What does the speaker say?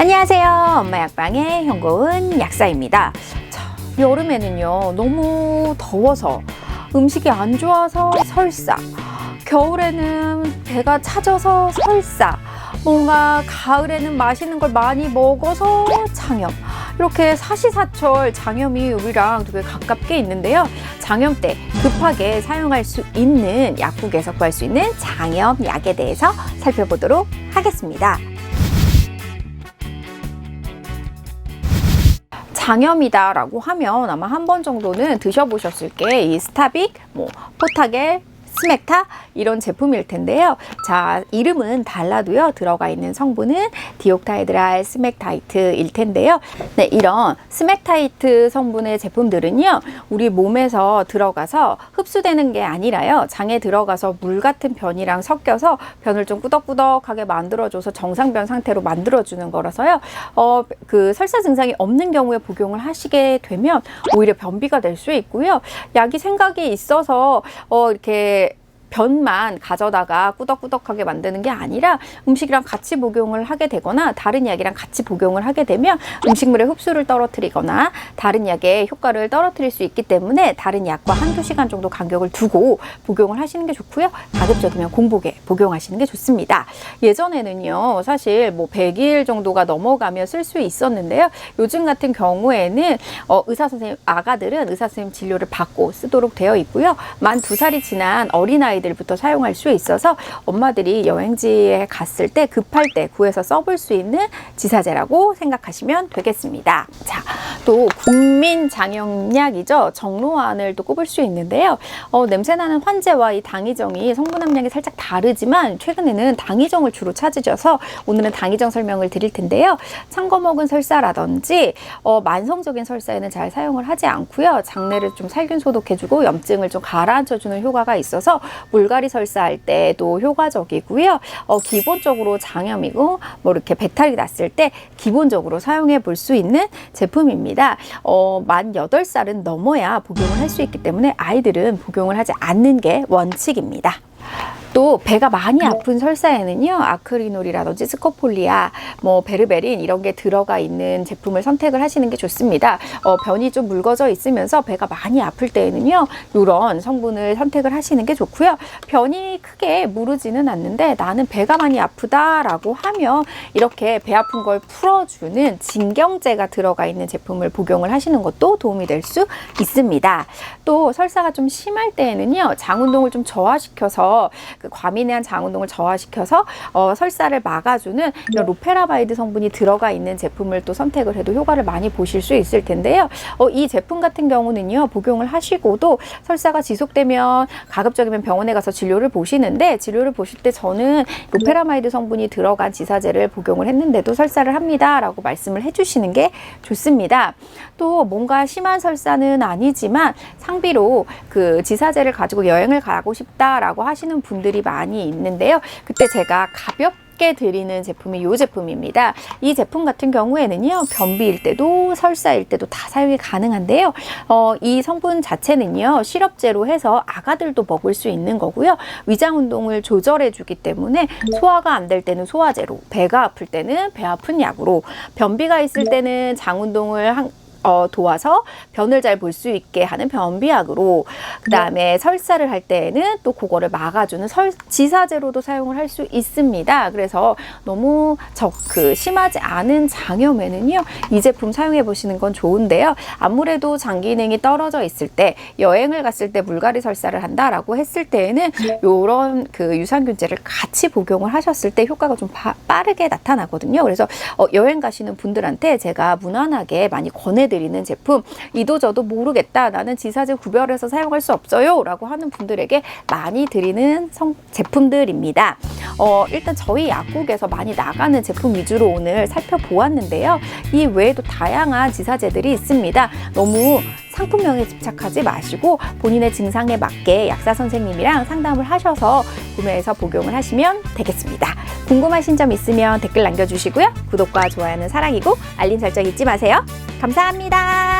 안녕하세요. 엄마 약방의 현고은 약사입니다. 자, 여름에는요, 너무 더워서 음식이 안 좋아서 설사. 겨울에는 배가 차져서 설사. 뭔가 가을에는 맛있는 걸 많이 먹어서 장염. 이렇게 사시사철 장염이 우리랑 되게 가깝게 있는데요. 장염 때 급하게 사용할 수 있는 약국에서 구할 수 있는 장염 약에 대해서 살펴보도록 하겠습니다. 장염이다라고 하면 아마 한 번 정도는 드셔보셨을 게 이 스타빅, 뭐 포타겔, 스메타 이런 제품일 텐데요. 자, 이름은 달라도요. 들어가 있는 성분은 디옥타이드랄 스맥타이트일 텐데요. 네, 이런 스맥타이트 성분의 제품들은요. 우리 몸에서 들어가서 흡수되는 게 아니라요. 장에 들어가서 물 같은 변이랑 섞여서 변을 좀 꾸덕꾸덕하게 만들어줘서 정상변 상태로 만들어주는 거라서요. 어, 그 설사 증상이 없는 경우에 복용을 하시게 되면 오히려 변비가 될 수 있고요. 약이 생각이 있어서 어, 이렇게 변만 가져다가 꾸덕꾸덕하게 만드는 게 아니라 음식이랑 같이 복용을 하게 되거나 다른 약이랑 같이 복용을 하게 되면 음식물의 흡수를 떨어뜨리거나 다른 약의 효과를 떨어뜨릴 수 있기 때문에 다른 약과 한두 시간 정도 간격을 두고 복용을 하시는 게 좋고요. 가급적이면 공복에 복용하시는 게 좋습니다. 예전에는요, 사실 뭐 100일 정도가 넘어가며 쓸 수 있었는데요. 요즘 같은 경우에는 어, 의사 선생님, 아가들은 의사 선생님 진료를 받고 쓰도록 되어 있고요. 만 두 살이 지난 어린아이 아이들부터 사용할 수 있어서 엄마들이 여행지에 갔을 때 급할 때 구해서 써볼 수 있는 지사제라고 생각하시면 되겠습니다. 자, 또 국민 장염약이죠. 정로환을 또 꼽을 수 있는데요. 어, 냄새나는 환제와 이 당이정이 성분 함량이 살짝 다르지만 최근에는 당이정을 주로 찾으셔서 오늘은 당이정 설명을 드릴 텐데요. 창거 먹은 설사라든지 어, 만성적인 설사에는 잘 사용을 하지 않고요. 장내를 좀 살균 소독해주고 염증을 좀 가라앉혀주는 효과가 있어서 물갈이 설사할 때도 효과적이고요. 어, 기본적으로 장염이고 뭐 이렇게 배탈이 났을 때 기본적으로 사용해 볼 수 있는 제품입니다. 어, 만 8살은 넘어야 복용을 할 수 있기 때문에 아이들은 복용을 하지 않는 게 원칙입니다. 또 배가 많이 아픈 설사에는요 아크리놀이라든지 스코폴리아 뭐 베르베린 이런 게 들어가 있는 제품을 선택을 하시는 게 좋습니다. 어, 변이 좀 묽어져 있으면서 배가 많이 아플 때에는요 이런 성분을 선택을 하시는 게 좋고요. 변이 크게 무르지는 않는데 나는 배가 많이 아프다라고 하면 이렇게 배 아픈 걸 풀어주는 진경제가 들어가 있는 제품을 복용을 하시는 것도 도움이 될 수 있습니다. 또 설사가 좀 심할 때에는요 장 운동을 좀 저하시켜서 그 과민한 장 운동을 저하시켜서 어, 설사를 막아주는 이런 로페라바이드 성분이 들어가 있는 제품을 또 선택을 해도 효과를 많이 보실 수 있을 텐데요. 어, 이 제품 같은 경우는요 복용을 하시고도 설사가 지속되면 가급적이면 병원에 가서 진료를 보시는데 진료를 보실 때 저는 로페라마이드 성분이 들어간 지사제를 복용을 했는데도 설사를 합니다라고 말씀을 해주시는 게 좋습니다. 또 뭔가 심한 설사는 아니지만 상비로 그 지사제를 가지고 여행을 가고 싶다라고 하시는 분들 이 많이 있는데요. 그때 제가 가볍게 드리는 제품이 이 제품입니다. 이 제품 같은 경우에는요, 변비일 때도 설사일 때도 다 사용이 가능한데요. 어, 이 성분 자체는요, 시럽제로 해서 아가들도 먹을 수 있는 거고요. 위장 운동을 조절해 주기 때문에 소화가 안 될 때는 소화제로, 배가 아플 때는 배 아픈 약으로, 변비가 있을 때는 장 운동을 한, 어, 도와서 변을 잘 볼 수 있게 하는 변비약으로 그다음에 설사를 할 때에는 또 그거를 막아주는 설, 지사제로도 사용을 할 수 있습니다. 그래서 너무 적 그 심하지 않은 장염에는요 이 제품 사용해 보시는 건 좋은데요. 아무래도 장 기능이 떨어져 있을 때 여행을 갔을 때 물갈이 설사를 한다라고 했을 때에는 요런 그 유산균제를 같이 복용을 하셨을 때 효과가 좀 바, 빠르게 나타나거든요. 그래서 어, 여행 가시는 분들한테 제가 무난하게 많이 권해 드리는 제품 이도저도 모르겠다 나는 지사제 구별해서 사용할 수 없어요 라고 하는 분들에게 많이 드리는 성, 제품들입니다 어, 일단 저희 약국에서 많이 나가는 제품 위주로 오늘 살펴보았는데요 이 외에도 다양한 지사제들이 있습니다 너무 상품명에 집착하지 마시고 본인의 증상에 맞게 약사 선생님이랑 상담을 하셔서 구매해서 복용을 하시면 되겠습니다. 궁금하신 점 있으면 댓글 남겨주시고요. 구독과 좋아요는 사랑이고 알림 설정 잊지 마세요. 감사합니다.